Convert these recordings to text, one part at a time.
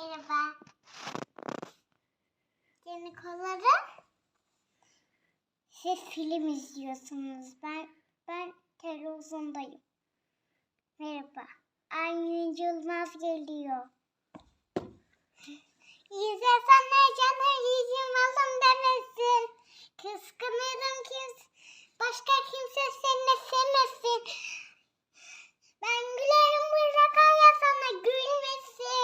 Merhaba. Canikoları. Siz film izliyorsunuz. Ben ben televizyondayım. Merhaba. Aylin Yılmaz geliyor. İzlesen ne canım yüzüm alım demesin. Kıskanırım kimse. Başka kimse seni sevmesin. Ben gülerim bırak ya sana gülmesin.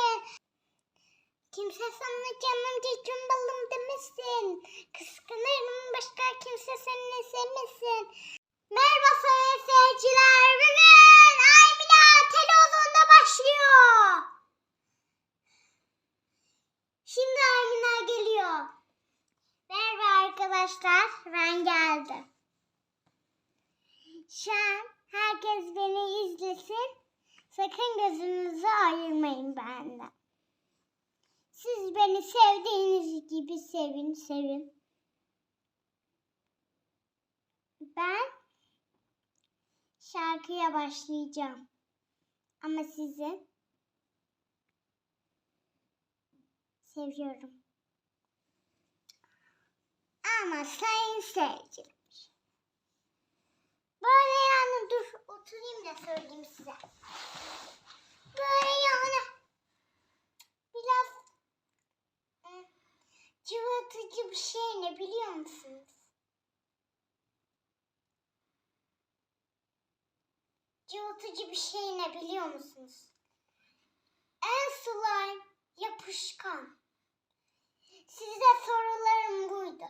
Canım cicim balım demesin. Kıskanırım başka kimse seni sevmesin. Merhaba sayın seyirciler. Bugün Aymina televizyonda başlıyor. Şimdi Aymina geliyor. Merhaba arkadaşlar. Ben geldim. Şu an herkes beni izlesin. Sakın gözünüzü ayırmayın benden. Beni sevdiğiniz gibi sevin, sevin. Ben şarkıya başlayacağım. Ama sizi seviyorum. Ama sayın seyirciler. Böyle yani dur oturayım da söyleyeyim size. Böyle yani biraz cıvıtıcı bir şey ne biliyor musunuz? Cıvıtıcı bir şey ne biliyor musunuz? En slime yapışkan. Size sorularım buydu.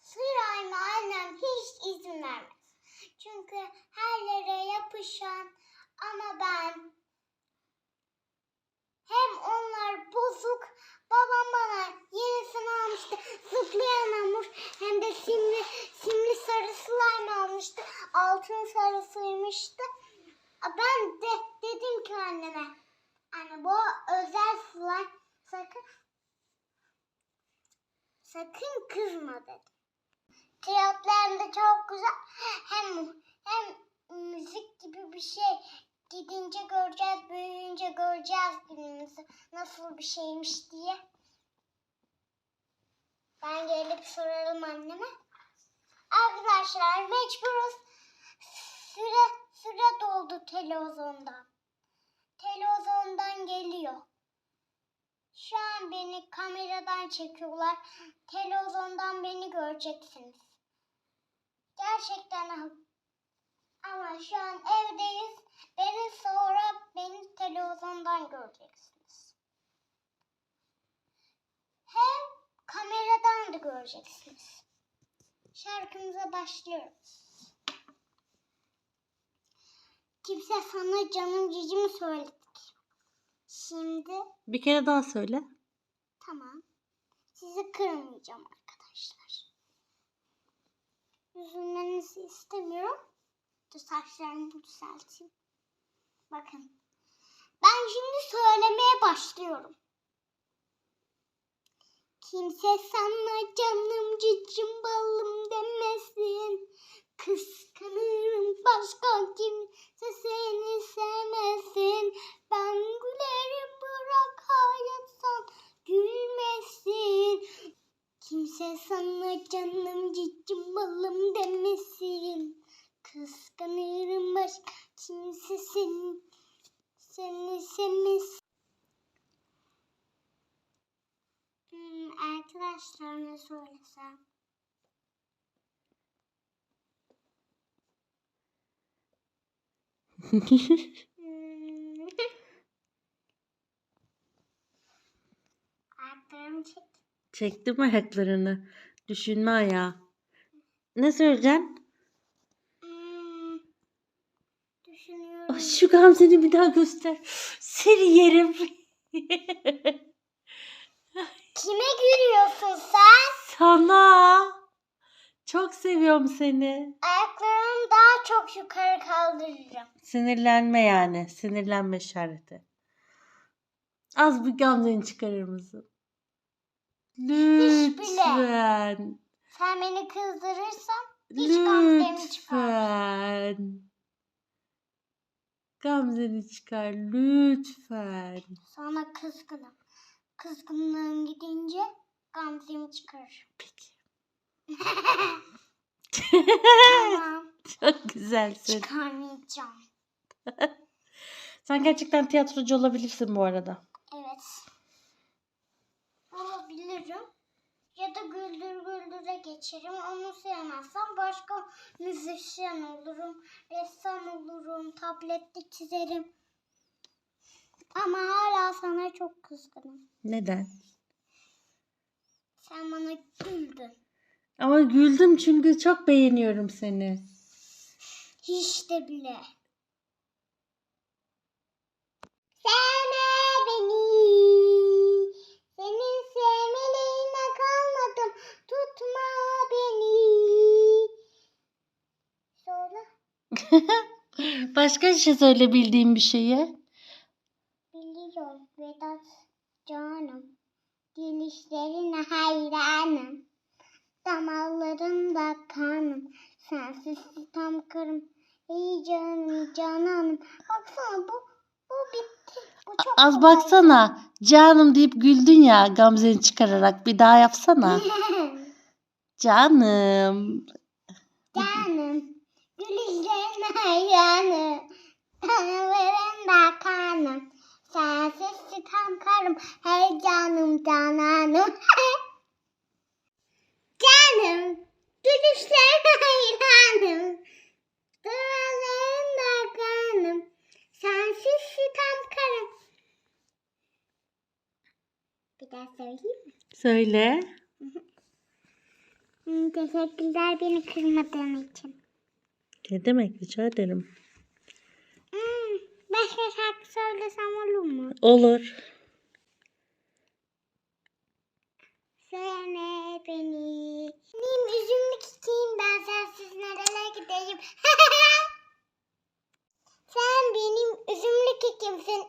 Slime'a annem hiç izin vermez. Çünkü her yere yapışan ama ben hem onlar bozuk sakın sakın kızma dedim Tiyatlarım da çok güzel. Hem hem müzik gibi bir şey. Gidince göreceğiz, büyüyünce göreceğiz günümüzü. Nasıl bir şeymiş diye. Ben gelip sorarım anneme. Arkadaşlar mecburuz. Süre, süre doldu televizyondan. Televizyondan geliyor. Şu an beni kameradan çekiyorlar. Televizyondan beni göreceksiniz. Gerçekten ama şu an evdeyiz. Beni sonra beni televizyondan göreceksiniz. Hem kameradan da göreceksiniz. Şarkımıza başlıyoruz. Kimse sana canım cicimi söyledik. Şimdi Bir kere daha söyle. Tamam. Sizi kırmayacağım arkadaşlar. Üzülmenizi istemiyorum. Dur saçlarımı düzelteyim. Bakın. Ben şimdi söylemeye başlıyorum. Kimse sana canım cicim balım demesin. Kıskanırım başka kimse seni sevmesin. Ben gülerim bırak hayatsan gülmesin. Kimse sana canım cicim balım demesin. Kıskanırım başka kimse seni, seni sevmesin. Hmm, arkadaşlar ne söylesem? Ayaklarımı çek. Çektim ayaklarını. Düşünme ayağı. Ne söyleyeceksin? Hmm. Düşünüyorum. Ay, Şu Gamze'ni bir daha göster. Seni yerim. Kime gülüyorsun sen? Sana. Çok seviyorum seni. Ayaklarını daha çok yukarı kaldırırım. Sinirlenme yani. Sinirlenme işareti. Az bir Gamze'ni çıkarır mısın? Lütfen. Sen beni kızdırırsan hiç gamzemi çıkar. Lütfen. Gamze'ni çıkar lütfen. Sonra kızgınım. Kızgınlığım gidince Gamze'mi çıkarırım. Peki. Tamam. Çok güzelsin. Çıkarmayacağım. Sen gerçekten tiyatrocu olabilirsin bu arada. Evet. Olabilirim. Ya da güldür güldüre geçerim. Onu sevmezsem başka müzisyen olurum. Ressam olurum. Tablette çizerim. Ama hala sana çok kızgınım. Neden? Sen bana güldün. Ama güldüm çünkü çok beğeniyorum seni. Hiç de bile. Sevme beni. Senin sevmeliğine kalmadım. Tutma beni. Söyle. Başka bir şey söyle bildiğin bir şeyi. Biliyorum Vedat canım. Gelişlerine hayranım. Damarlarında kanım. Sensiz tam karım. Ey canım cananım. Baksana bu bu bitti. Bu çok Az kolay. baksana. Canım deyip güldün ya Gamze'ni çıkararak. Bir daha yapsana. Canım. canım. Gülüşlerine hayranım. Damarlarında kanım. Sensiz tam karım. Hey canım cananım. Canım, gülüşlerine hayranım. Dualarında kanım. Sensiz sitem karım. Bir daha söyleyeyim mi? Söyle. Teşekkürler beni kırmadığın için. Ne demek rica ederim. Hmm, başka şarkı söylesem olur mu? Olur. Söyleme beni. Benim üzümlü çiçeğim ben sensiz nerelere gideyim. Sen benim üzümlü kekimsin.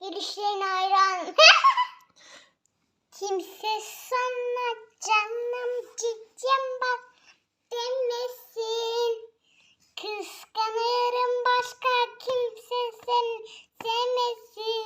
Gülüşlerine hayran. Kimse sana canım cicim bak demesin. Kıskanırım başka kimse seni sevmesin.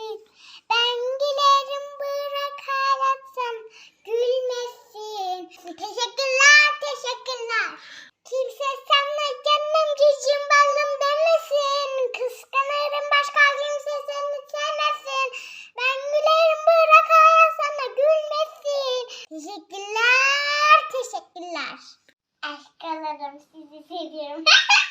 Aşk aşk alırım sizi seviyorum.